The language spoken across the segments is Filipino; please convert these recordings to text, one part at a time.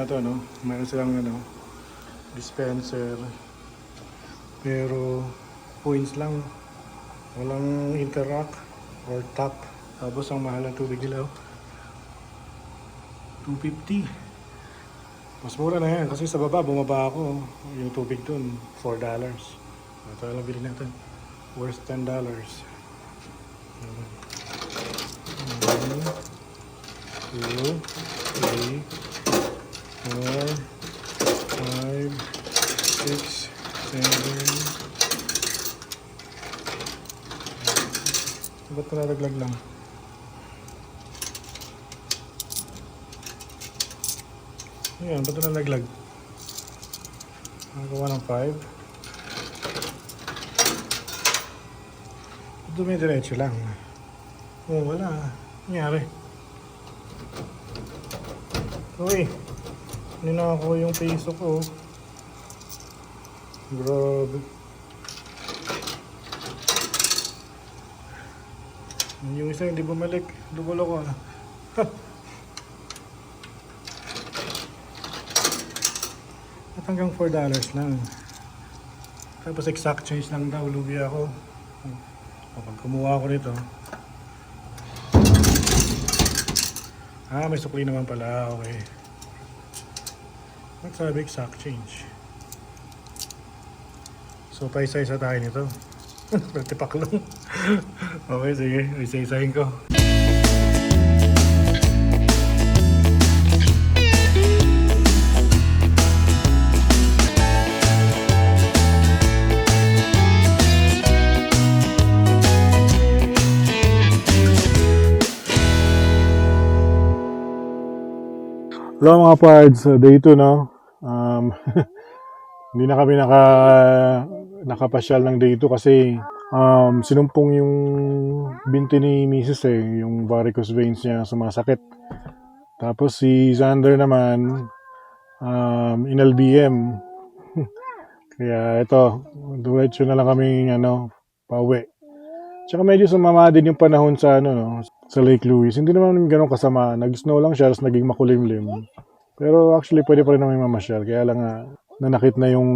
na to, no? Mayroon silang ano, dispenser. Pero points lang. Walang interact or tap. Tapos ang mahal ng tubig nila, oh. 250. Mas mura na yan kasi sa baba bumaba ako. Yung tubig dun, 4 dollars. Ito lang bilhin natin. Worth 10 dollars. Two, three, four, five, six, seven. Ba't nalalaglag lang? Ayan, ba't nalalaglag? Nagawa ng 5. Dumidiretso lang. Oh, wala. Nangyari. Uy, ninako yung piso ko. Grabe. Yung isa hindi bumalik. Dubulo ko ah. At hanggang 4 dollars lang. Tapos exact change lang daw. Lugi ako. Kapag kumuha ako nito. Ah, may sukli naman pala. Okay. Nagsabi exact change. So, paisa-isa tayo nito. Nagtipak lang. okay, sige. Isa-isahin ko. Hello mga pards, Uh, day 2 no. Um, hindi na kami naka nakapasyal ng 2 kasi um, sinumpong yung binti ni Mrs. eh, yung varicose veins niya sumasakit. Tapos si Xander naman um, in LBM. Kaya ito, diretso na lang kami ano, pauwi. Tsaka medyo sumama din yung panahon sa ano no, sa Lake Louise. Hindi naman ganun kasama. Nag-snow lang siya, tapos naging makulimlim. Pero actually, pwede pa rin namin mamasyal. Kaya lang nga, nanakit na yung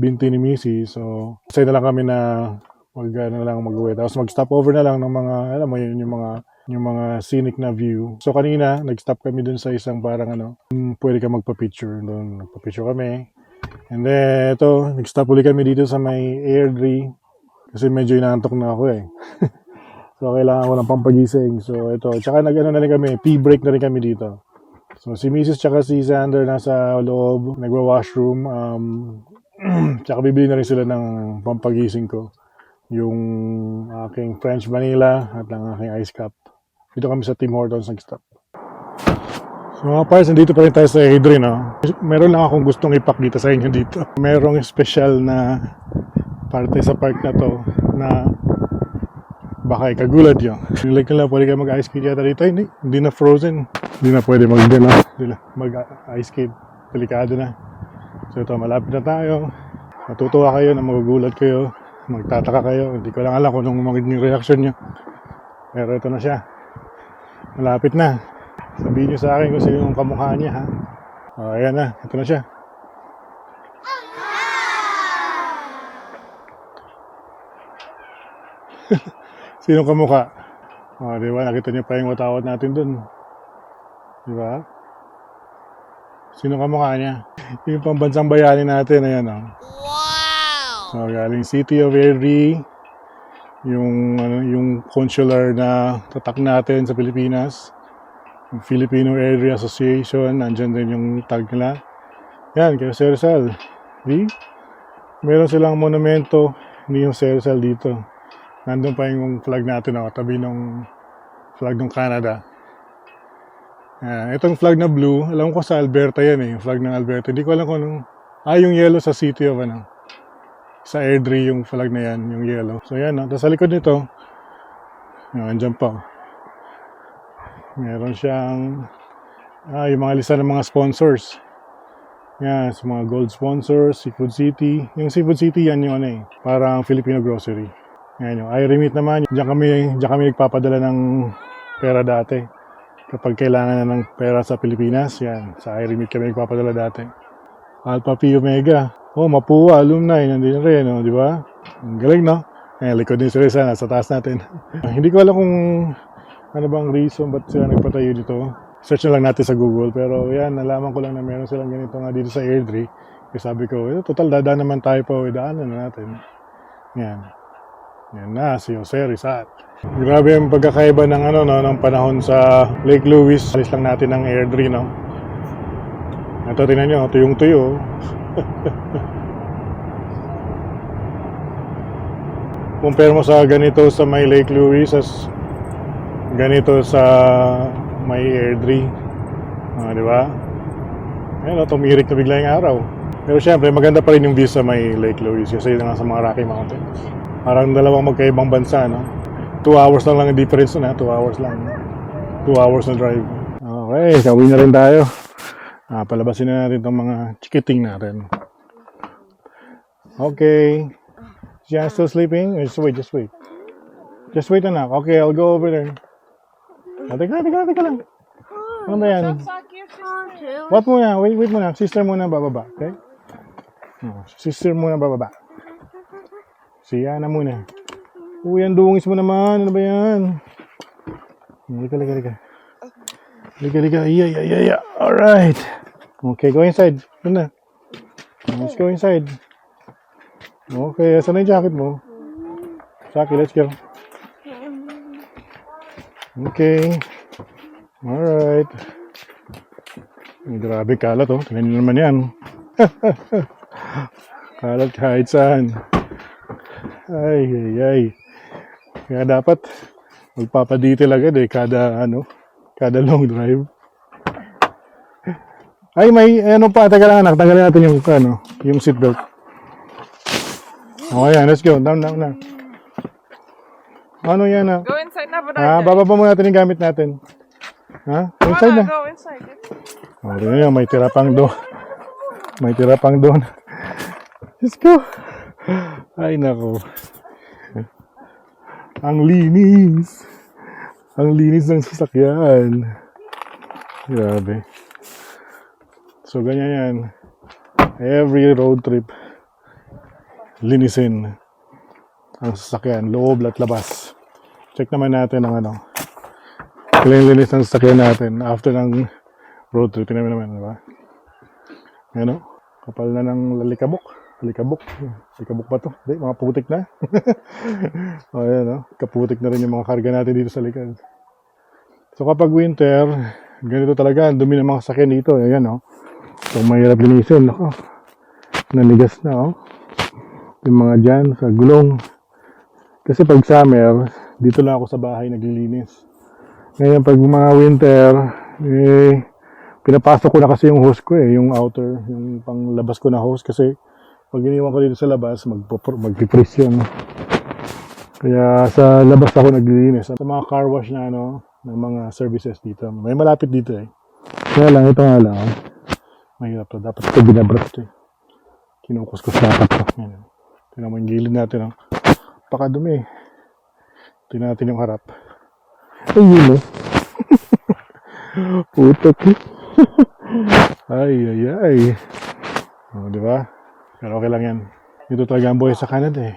binti ni Missy. So, say na lang kami na mag, ano na lang mag-uwi. Tapos mag-stop over na lang ng mga, alam mo yun, yung mga yung mga scenic na view. So kanina, nag-stop kami dun sa isang parang ano, mm, pwede ka magpa-picture doon. Nagpa-picture kami. And then, ito, nag-stop ulit kami dito sa may Airdrie. Kasi medyo inaantok na ako eh. so, kailangan ko ng pampagising. So, ito. Tsaka nag-ano na rin kami, pee-break na rin kami dito. So, si Mrs. tsaka si Sander nasa loob, nagwa-washroom. Um, tsaka bibili na rin sila ng pampagising ko. Yung aking French vanilla at ang aking ice cup. Dito kami sa Tim Hortons nag-stop. So mga pars, nandito pa rin tayo sa Adri, no? Meron lang akong gustong ipak dito sa inyo dito. Merong special na parte sa park na to na baka ikagulat yun. Yung like nila, pwede kayo mag-ice skate yata dito. Hindi, hindi na frozen. Hindi na pwede mag no? Hindi na mag-ice skate. Delikado na. So ito, malapit na tayo. Matutuwa kayo na magugulat kayo. Magtataka kayo. Hindi ko lang alam kung anong magiging reaction nyo. Pero ito na siya. Malapit na. Sabihin nyo sa akin kung sino yung kamukha niya, ha? O, ayan na. Ito na siya. Sino kamukha? O, di ba? Nakita niyo pa yung watawat natin dun. Di ba? Sino kamukha niya? Yung pambansang bayani natin, ayan o. Wow! So, galing City of Airdrie, yung, ano, yung consular na tatak natin sa Pilipinas. Yung Filipino Area Association, nandyan din yung tag nila. Yan, kay Sir Rizal. Di? Meron silang monumento ni yung Sir Rizal dito. Nandun pa yung flag natin, oh, tabi ng flag ng Canada. Yan, itong flag na blue, alam ko sa Alberta yan eh, yung flag ng Alberta. Hindi ko alam kung anong, ah, yung yellow sa city of ano, sa Airdrie yung flag na yan, yung yellow. So yan, no? Tapos sa likod nito, yan, andyan pa. oh. Meron siyang, ah, yung mga lista ng mga sponsors. Yan, sa mga gold sponsors, Seafood City. Yung Seafood City, yan yung ano eh, parang Filipino grocery. Yan yung iRemit naman, diyan kami, diyan kami nagpapadala ng pera dati. kapag kailangan na ng pera sa Pilipinas, yan, sa iRemit kami nagpapadala dati. Alpha Pi Omega. Oh, Mapua, alumni, nandun rin, oh, di ba? Ang galing, no? Eh, likod ni Reza, nasa taas natin. Hindi ko alam kung ano bang reason ba't sila nagpatayo dito. Search na lang natin sa Google. Pero yan, nalaman ko lang na meron silang ganito nga dito sa Airdrie. Kaya sabi ko, eh, total dadaan naman tayo pa, daanan na natin. Yan. Yan na, si Jose Rizal. Grabe yung pagkakaiba ng ano no, ng panahon sa Lake Louise. Alis lang natin ng Airdrie, no. Ito tingnan nyo, tuyong tuyo. Compare mo sa ganito sa may Lake Louise as ganito sa may Airdrie. Ah, di ba? Ayun, oh, tumirik na bigla yung araw. Pero syempre, maganda pa rin yung view sa may Lake Louise kasi yun nga sa mga Rocky Mountains. Parang dalawang magkaibang bansa, no? Two hours lang lang ang difference na, two hours lang. Two hours na drive. Okay, kawin na rin tayo. Ah, palabasin na natin itong mga chikiting natin. Okay. Is Jan still sleeping? Just wait, just wait. Just wait anak. Okay, I'll go over there. Ah, teka, teka, teka lang. Ano ba yan? What muna? Wait, wait muna. Sister muna bababa, okay? Oh, sister muna bababa. Si Yana muna. Uy, ang dungis mo naman. Ano ba yan? Lika, lika, lika. Lika, lika. Iya, iya, iya, iya. Alright. Okay, go inside. Doon na. Let's go inside. Okay, saan na yung jacket mo? Saki, let's go. Okay. Alright. Grabe kalat oh. Tingnan naman yan. kalat kahit saan. Ay, ay, ay. Kaya dapat magpapadetail agad eh kada ano, kada long drive. Ay, may ano pa, taga lang anak, tanggalin natin yung ano, yung seatbelt. Okay, yan, let's go. Down, down, down. Ano yan ah? Go inside na, but Ah, bababa muna natin yung gamit natin. Ha? Inside na. Go inside. Oh, tingnan nyo, may tira pang doon. May tira pang doon. Let's go. Ay, nako. Ang linis. Ang linis ng sasakyan. Grabe. So, ganyan yan. Every road trip, linisin ang sasakyan, loob at labas. Check naman natin ang ano, linis ng sasakyan natin after ng road trip. Tingnan naman, di ba? Ano? Kapal na ng lalikabok. Lalikabok. Lalikabok ba to? Hindi, mga putik na. o, ayan, no? Kaputik na rin yung mga karga natin dito sa likod. So, kapag winter, ganito talaga. Ang dumi ng mga sakyan dito. Ayan, no? So, mahirap linisin. Ako. Nanigas na, oh. Yung mga dyan sa gulong. Kasi pag summer, dito lang ako sa bahay naglilinis. Ngayon, pag mga winter, eh, pinapasok ko na kasi yung hose ko eh, yung outer, yung panglabas ko na hose kasi pag iniwan ko dito sa labas, magpipris yun. Kaya sa labas ako naglilinis. Sa mga car wash na ano, ng mga services dito. May malapit dito eh. Kaya lang, ito nga lang. oh. Mahirap to. Dapat ito binabrat to eh. Kinukuskus dapat to. Yan. Tingnan mo yung gilid natin. Oh. Pakadumi eh. Tingnan natin yung harap. Ay, yun oh. Putok ay, ay, ay. O, di ba? Pero okay lang yan. Ito talaga ang buhay sa Canada eh.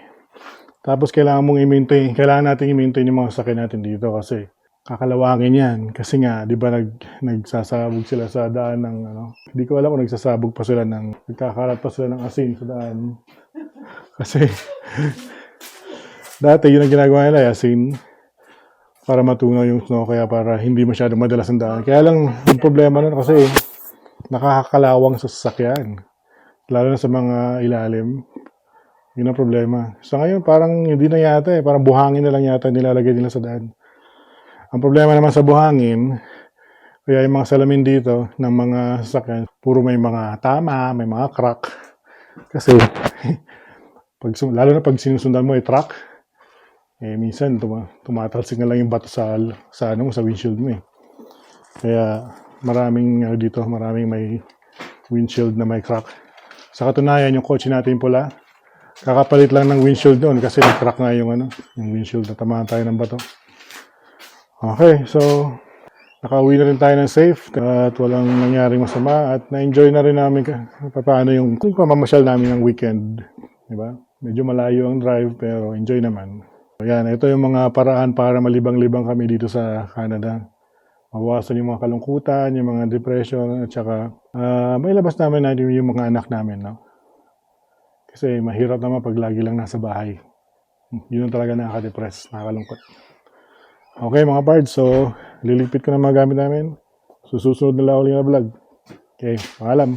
Tapos kailangan mong i-maintain, kailangan natin i-maintain yung mga sakyan natin dito kasi kakalawangin yan. Kasi nga, di ba nag, nagsasabog sila sa daan ng ano. Hindi ko alam kung nagsasabog pa sila ng, nagkakalat pa sila ng asin sa daan. Kasi, dati yun ang ginagawa nila, eh, asin para matunaw yung snow kaya para hindi masyadong madalas ang daan. Kaya lang yung problema nun kasi nakakakalawang sa sasakyan. Lalo na sa mga ilalim. Yun ang problema. So ngayon parang hindi na yata eh. Parang buhangin na lang yata nilalagay nila sa daan. Ang problema naman sa buhangin, kaya yung mga salamin dito ng mga sasakyan, puro may mga tama, may mga crack. Kasi, pag, lalo na pag sinusundan mo ay truck, eh minsan tuma tumatalsik na lang yung bato sa sa ano sa windshield mo eh. Kaya maraming ano dito, maraming may windshield na may crack. Sa katunayan, yung kotse natin pula, kakapalit lang ng windshield doon kasi nag-crack nga yung ano, yung windshield na tamaan tayo ng bato. Okay, so nakauwi na rin tayo ng safe at walang nangyaring masama at na-enjoy na rin namin paano yung, yung pamamasyal namin ng weekend. Diba? Medyo malayo ang drive pero enjoy naman. Ayan, ito yung mga paraan para malibang-libang kami dito sa Canada. Mawawasan yung mga kalungkutan, yung mga depression, at saka ah, mailabas namin natin yung mga anak namin. No? Kasi mahirap naman pag lagi lang nasa bahay. Yun ang talaga nakaka-depress, nakakalungkot. Okay mga pards, so liligpit ko na mga gamit namin. Susunod na lang ulit na vlog. Okay, paalam.